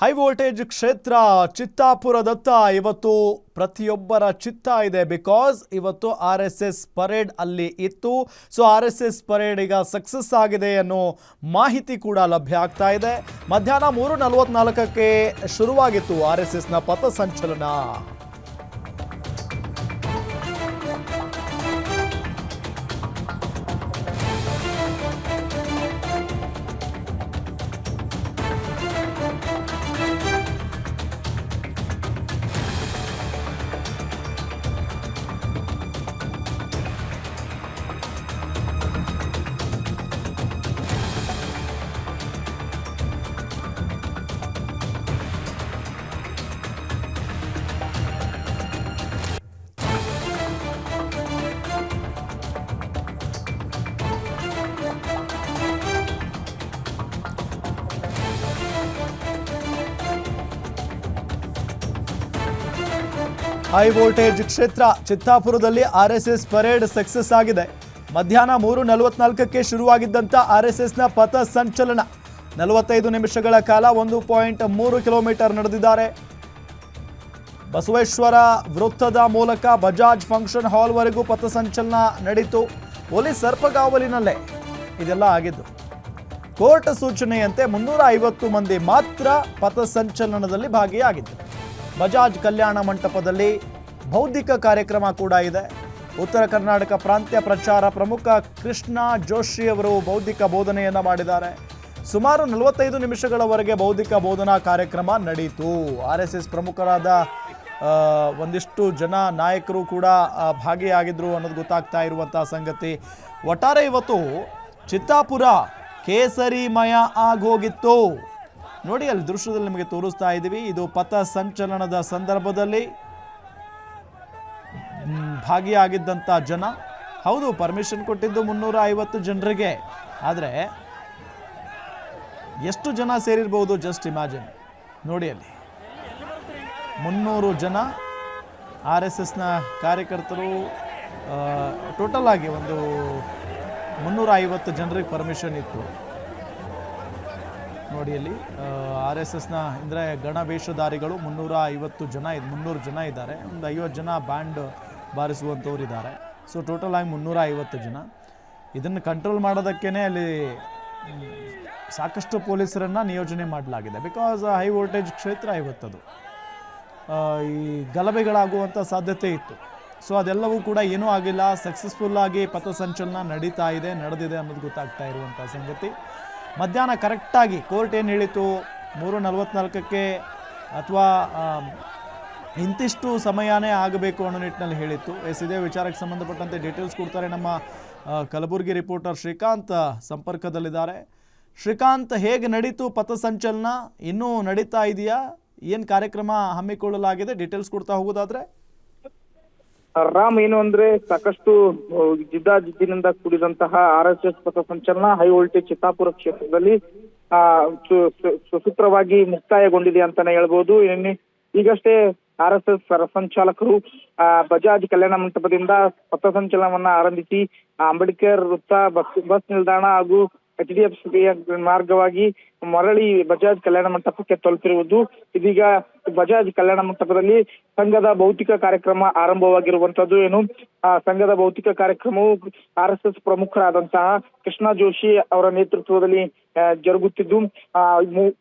High voltage ಕ್ಷೇತ್ರ ಚಿತ್ತಾಪುರದತ್ತ ಇವತ್ತು ಪ್ರತಿಯೊಬ್ಬರ ಚಿತ್ತ ಇದೆ ಬಿಕಾಸ್ ಇವತ್ತು ಆರ್ ಎಸ್ ಎಸ್ ಪರೇಡ್ ಅಲ್ಲಿ ಇತ್ತು. So R S S parade ಈಗ ಸಕ್ಸಸ್ ಆಗಿದೆ ಅನ್ನೋ ಮಾಹಿತಿ ಕೂಡ ಲಭ್ಯ ಆಗ್ತಾ ಇದೆ. ಮಧ್ಯಾಹ್ನ ಮೂರು ನಲವತ್ನಾಲ್ಕಕ್ಕೆ ಶುರುವಾಗಿತ್ತು ಆರ್ ಎಸ್ ಎಸ್ನ ಪಥಸಂಚಲನ. ಹೈ ವೋಲ್ಟೇಜ್ ಕ್ಷೇತ್ರ ಚಿತ್ತಾಪುರದಲ್ಲಿ RSS S S parade success ಆಗಿದೆ. ಮಧ್ಯಾಹ್ನ ಮೂರು ನಲವತ್ನಾಲ್ಕಕ್ಕೆ ಶುರುವಾಗಿದ್ದಂಥ ಆರ್ ಎಸ್ ಎಸ್ನ ಪಥ ಸಂಚಲನ ನಲವತ್ತೈದು ನಿಮಿಷಗಳ ಕಾಲ ಒಂದು ಪಾಯಿಂಟ್ ಮೂರು ಕಿಲೋಮೀಟರ್ ನಡೆದಿದ್ದಾರೆ. ಬಸವೇಶ್ವರ ವೃತ್ತದ ಮೂಲಕ ಬಜಾಜ್ ಫಂಕ್ಷನ್ ಹಾಲ್ವರೆಗೂ ಪಥಸಂಚಲನ ನಡೀತು. ಪೊಲೀಸ್ ಸರ್ಪಗಾವಲಿನಲ್ಲೇ ಇದೆಲ್ಲ ಆಗಿದ್ದು. ಕೋರ್ಟ್ ಸೂಚನೆಯಂತೆ ಮುನ್ನೂರ ಐವತ್ತು ಮಂದಿ ಮಾತ್ರ ಪಥಸಂಚಲನದಲ್ಲಿ ಭಾಗಿಯಾಗಿದ್ದರು. ಬಜಾಜ್ ಕಲ್ಯಾಣ ಮಂಟಪದಲ್ಲಿ ಬೌದ್ಧಿಕ ಕಾರ್ಯಕ್ರಮ ಕೂಡ ಇದೆ. ಉತ್ತರ ಕರ್ನಾಟಕ ಪ್ರಾಂತ್ಯ ಪ್ರಚಾರ ಪ್ರಮುಖ ಕೃಷ್ಣ ಜೋಶಿ ಅವರು ಬೌದ್ಧಿಕ ಬೋಧನೆಯನ್ನು ಮಾಡಿದ್ದಾರೆ. ಸುಮಾರು ನಲವತ್ತೈದು ನಿಮಿಷಗಳವರೆಗೆ ಬೌದ್ಧಿಕ ಬೋಧನಾ ಕಾರ್ಯಕ್ರಮ ನಡೆಯಿತು ಆರ್ ಎಸ್ ಎಸ್ ಪ್ರಮುಖರಾದ ಒಂದಿಷ್ಟು ಜನ ನಾಯಕರು ಕೂಡ ಭಾಗಿಯಾಗಿದ್ದರು ಅನ್ನೋದು ಗೊತ್ತಾಗ್ತಾ ಇರುವಂಥ ಸಂಗತಿ. ಒಟ್ಟಾರೆ ಇವತ್ತು ಚಿತ್ತಾಪುರ ಕೇಸರಿಮಯ ಆಗೋಗಿತ್ತು. ನೋಡಿ, ಅಲ್ಲಿ ದೃಶ್ಯದಲ್ಲಿ ನಿಮಗೆ ತೋರಿಸ್ತಾ ಇದ್ದೀವಿ. ಇದು ಪಥ ಸಂಚಲನದ ಸಂದರ್ಭದಲ್ಲಿ ಭಾಗಿಯಾಗಿದ್ದಂಥ ಜನ. ಹೌದು ಪರ್ಮಿಷನ್ ಕೊಟ್ಟಿದ್ದು ಮುನ್ನೂರ ಐವತ್ತು ಜನರಿಗೆ. ಆದರೆ, ಎಷ್ಟು ಜನ ಸೇರಿರ್ಬೋದು? ಜಸ್ಟ್ ಇಮ್ಯಾಜಿನ್ ನೋಡಿ ಅಲ್ಲಿ. ಮುನ್ನೂರು ಜನ ಆರ್ ಎಸ್ ಎಸ್ನ ಕಾರ್ಯಕರ್ತರು ಟೋಟಲ್ ಆಗಿ ಒಂದು ಮುನ್ನೂರ ಐವತ್ತು ಜನರಿಗೆ ಪರ್ಮಿಷನ್ ಇತ್ತು. ನೋಡಿ ಅಲ್ಲಿ ಆರ್ ಎಸ್ ಎಸ್ನ ಅಂದರೆ ಗಣವೇಷಧಾರಿಗಳು ಮುನ್ನೂರ ಐವತ್ತು ಜನ ಇದೆ, ಮುನ್ನೂರು ಜನ ಇದ್ದಾರೆ. ಒಂದು ಐವತ್ತು ಜನ ಬ್ಯಾಂಡ್ ಬಾರಿಸುವಂಥವ್ರು ಇದ್ದಾರೆ ಸೊ ಟೋಟಲ್ ಆಗಿ ಮುನ್ನೂರ ಐವತ್ತು ಜನ. ಇದನ್ನು ಕಂಟ್ರೋಲ್ ಮಾಡೋದಕ್ಕೇ ಅಲ್ಲಿ ಸಾಕಷ್ಟು ಪೊಲೀಸರನ್ನು ನಿಯೋಜನೆ ಮಾಡಲಾಗಿದೆ. ಬಿಕಾಸ್ ಹೈ ವೋಲ್ಟೇಜ್ ಕ್ಷೇತ್ರ ಇವತ್ತದು ಈ ಗಲಭೆಗಳಾಗುವಂಥ ಸಾಧ್ಯತೆ ಇತ್ತು. ಸೊ ಅದೆಲ್ಲವೂ ಕೂಡ ಏನೂ ಆಗಿಲ್ಲ. ಸಕ್ಸಸ್ಫುಲ್ಲಾಗಿ ಪಥಸಂಚಲನ ನಡೀತಾ ಇದೆ, ನಡೆದಿದೆ ಅನ್ನೋದು ಗೊತ್ತಾಗ್ತಾ ಇರುವಂಥ ಸಂಗತಿ. ಮಧ್ಯಾಹ್ನ ಕರೆಕ್ಟಾಗಿ ಕೋರ್ಟ್ ಏನು ಹೇಳಿತು ಮೂರು ನಲವತ್ತ್ನಾಲ್ಕಕ್ಕೆ ಅಥವಾ ಇಂತಿಷ್ಟು ಸಮಯನೇ ಆಗಬೇಕು ಅನ್ನೋ ನಿಟ್ಟಿನಲ್ಲಿ ಹೇಳಿತ್ತು. ಎಸ್, ಇದೇ ವಿಚಾರಕ್ಕೆ ಸಂಬಂಧಪಟ್ಟಂತೆ ಡೀಟೇಲ್ಸ್ ಕೊಡ್ತಾರೆ ನಮ್ಮ ಕಲಬುರಗಿ ರಿಪೋರ್ಟರ್ ಶ್ರೀಕಾಂತ್ ಸಂಪರ್ಕದಲ್ಲಿದ್ದಾರೆ. ಶ್ರೀಕಾಂತ್, ಹೇಗೆ ನಡೀತು ಪಥಸಂಚಲನ? ಇನ್ನೂ ನಡೀತಾ ಇದೆಯಾ? ಏನು ಕಾರ್ಯಕ್ರಮ ಹಮ್ಮಿಕೊಳ್ಳಲಾಗಿದೆ? ಡೀಟೇಲ್ಸ್ ಕೊಡ್ತಾ ಹೋಗೋದಾದ್ರೆ. ರಾಮ್ ಏನು ಅಂದ್ರೆ ಸಾಕಷ್ಟು ಜಿದ್ದಾಜಿದ್ದಿನಿಂದ ಕೂಡಿದಂತಹ ಆರ್ ಎಸ್ ಎಸ್ ಪಥಸಂಚಲನ ಹೈ ವೋಲ್ಟೇಜ್ ಚಿತ್ತಾಪುರ ಕ್ಷೇತ್ರದಲ್ಲಿ, ಆ ಸುಸೂತ್ರವಾಗಿ ಮುಕ್ತಾಯಗೊಂಡಿದೆ ಅಂತಾನೆ ಹೇಳ್ಬಹುದು ಈಗಷ್ಟೇ ಆರ್ ಎಸ್ ಎಸ್ ಸಂಚಾಲಕರು ಆ, ಬಜಾಜ್ ಕಲ್ಯಾಣ ಮಂಟಪದಿಂದ ಪಥಸಂಚಲನವನ್ನ ಆರಂಭಿಸಿ ಅಂಬೇಡ್ಕರ್ ವೃತ್ತ, ಬಸ್ ಬಸ್ ನಿಲ್ದಾಣ ಹಾಗೂ ಎಚ್ ಡಿ ಎಫ್ ಮಾರ್ಗವಾಗಿ ಮರಳಿ ಬಜಾಜ್ ಕಲ್ಯಾಣ ಮಂಟಪಕ್ಕೆ ತಲುಪಿರುವುದು ಇದೀಗ ಬಜಾಜ್ ಕಲ್ಯಾಣ ಮಂಟಪದಲ್ಲಿ ಸಂಘದ ಭೌತಿಕ ಕಾರ್ಯಕ್ರಮ ಆರಂಭವಾಗಿರುವಂತದ್ದು ಏನು? ಆ ಸಂಘದ ಭೌತಿಕ ಕಾರ್ಯಕ್ರಮವು ಆರ್ ಎಸ್ ಎಸ್ ಪ್ರಮುಖರಾದಂತಹ ಕೃಷ್ಣ ಜೋಶಿ ಅವರ ನೇತೃತ್ವದಲ್ಲಿ ಜರುಗುತ್ತಿದ್ದು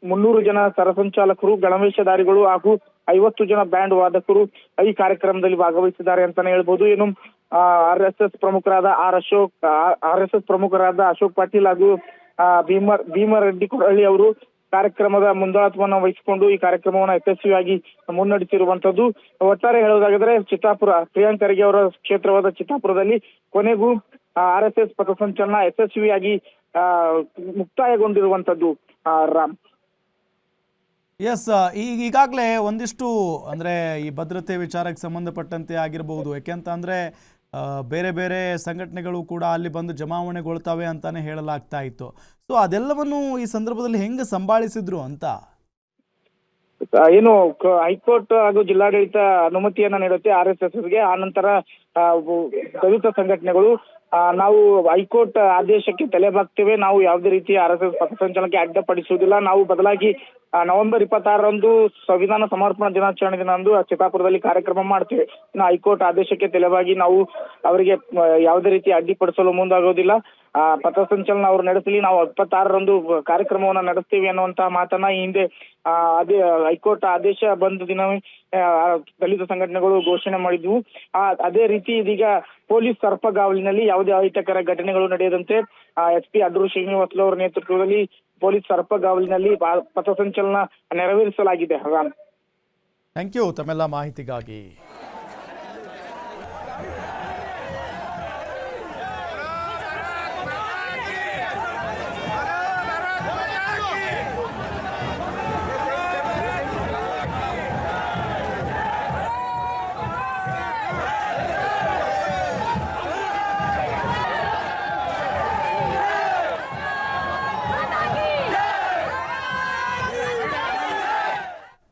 ಮುನ್ನೂರು ಜನ ಸರಸಂಚಾಲಕರು, ಗಣವೇಶಧಾರಿಗಳು ಹಾಗೂ ಐವತ್ತು ಜನ ಬ್ಯಾಂಡ್ ವಾದಕರು ಈ ಕಾರ್ಯಕ್ರಮದಲ್ಲಿ ಭಾಗವಹಿಸಿದ್ದಾರೆ ಅಂತಾನೆ ಹೇಳ್ಬೋದು. ಏನು? ಆರ್ ಎಸ್ ಎಸ್ ಪ್ರಮುಖರಾದ R Ashok R S S ಪ್ರಮುಖರಾದ ಅಶೋಕ್ ಪಾಟೀಲ್ ಹಾಗೂ ಭೀಮ ಭೀಮರ್, ಭೀಮರೆಡ್ಡಿ ಕೊರಳ್ಳಿ ಅವರು ಕಾರ್ಯಕ್ರಮದ ಮುಂದಾಳತ್ವವನ್ನು ವಹಿಸಿಕೊಂಡು ಈ ಕಾರ್ಯಕ್ರಮವನ್ನು ಯಶಸ್ವಿಯಾಗಿ ಮುನ್ನಡೆಸಿರುವಂತದ್ದು ಒಟ್ಟಾರೆ ಹೇಳೋದಾಗಿದ್ರೆ ಚಿತ್ತಾಪುರ, ಪ್ರಿಯಾಂಕ್ ಖರ್ಗೆ ಅವರ ಕ್ಷೇತ್ರವಾದ ಚಿತ್ತಾಪುರದಲ್ಲಿ ಕೊನೆಗೂ ಆರ್ ಎಸ್ ಎಸ್ ಪಥಸಂಚಲನ ಯಶಸ್ವಿಯಾಗಿ ಮುಕ್ತಾಯಗೊಂಡಿರುವಂತದ್ದು ರಾಮ್. ಎಸ್ ಈಗ ಈಗಾಗಲೇ ಒಂದಿಷ್ಟು, ಅಂದರೆ, ಈ ಭದ್ರತೆ ವಿಚಾರಕ್ಕೆ ಸಂಬಂಧಪಟ್ಟಂತೆ ಆಗಿರಬಹುದು ಯಾಕೆಂತ ಅಂದರೆ ಬೇರೆ ಬೇರೆ ಸಂಘಟನೆಗಳು ಕೂಡ ಅಲ್ಲಿ ಬಂದು ಜಮಾವಣೆಗೊಳ್ತಾವೆ ಅಂತಾನೆ ಹೇಳಲಾಗ್ತಾ ಇತ್ತು. ಸೊ ಅದೆಲ್ಲವನ್ನು ಈ ಸಂದರ್ಭದಲ್ಲಿ ಹೆಂಗೆ ಸಂಭಾಳಿಸಿದ್ರು ಅಂತ? ಏನು ಹೈಕೋರ್ಟ್ ಹಾಗೂ ಜಿಲ್ಲಾಡಳಿತ ಅನುಮತಿಯನ್ನ ನೀಡುತ್ತೆ ಆರ್ ಎಸ್ ಎಸ್ಗೆ ಆ ನಂತರ ದಲಿತ ಸಂಘಟನೆಗಳು ನಾವು ಹೈಕೋರ್ಟ್ ಆದೇಶಕ್ಕೆ ತಲೆ ಬಾಕ್ತೇವೆ ನಾವು ಯಾವುದೇ ರೀತಿ ಆರ್ ಎಸ್ ಎಸ್ ಪಥಸಂಚಲನಕ್ಕೆ ಅಡ್ಡಪಡಿಸುವುದಿಲ್ಲ. ನಾವು ಬದಲಾಗಿ ನವೆಂಬರ್ ಇಪ್ಪತ್ತಾರರಂದು ಸಂವಿಧಾನ ಸಮರ್ಪಣಾ ದಿನಾಚರಣೆ ದಿನಂದು ಚಿತ್ತಾಪುರದಲ್ಲಿ ಕಾರ್ಯಕ್ರಮ ಮಾಡ್ತೇವೆ. ಇನ್ನು ಹೈಕೋರ್ಟ್ ಆದೇಶಕ್ಕೆ ತೆಲೆವಾಗಿ ನಾವು ಅವರಿಗೆ ಯಾವುದೇ ರೀತಿ ಅಡ್ಡಿಪಡಿಸಲು ಮುಂದಾಗೋದಿಲ್ಲ. ಆ ಪಥಸಂಚಲನ ಅವರು ನಡೆಸಲಿ. ನಾವು ಇಪ್ಪತ್ತಾರರಂದು ಕಾರ್ಯಕ್ರಮವನ್ನ ನಡೆಸ್ತೀವಿ ಅನ್ನುವಂತಹ ಮಾತನ್ನ ಈ ಹಿಂದೆ ಅದೇ, ಹೈಕೋರ್ಟ್ ಆದೇಶ ಬಂದ ದಿನವೇ ದಲಿತ ಸಂಘಟನೆಗಳು ಘೋಷಣೆ ಮಾಡಿದ್ವು. ಆ, ಅದೇ ರೀತಿ ಇದೀಗ ಪೊಲೀಸ್ ಸರ್ಪಗಾವಲಿನಲ್ಲಿ ಯಾವುದೇ ಅಹಿತಕರ ಘಟನೆಗಳು ನಡೆಯದಂತೆ ಎಸ್ ಪಿ ಅಡ್ರು ಶ್ರೀನಿವಾಸ್ಲು ಅವರ ನೇತೃತ್ವದಲ್ಲಿ ಪೊಲೀಸ್ ಸರ್ಪಗಾವಲಿನಲ್ಲಿ ಪಥಸಂಚಲನ ನೆರವೇರಿಸಲಾಗಿದೆ ಹರಾನ್. ಥ್ಯಾಂಕ್ ಯು ತಮ್ಮೆಲ್ಲ ಮಾಹಿತಿಗಾಗಿ.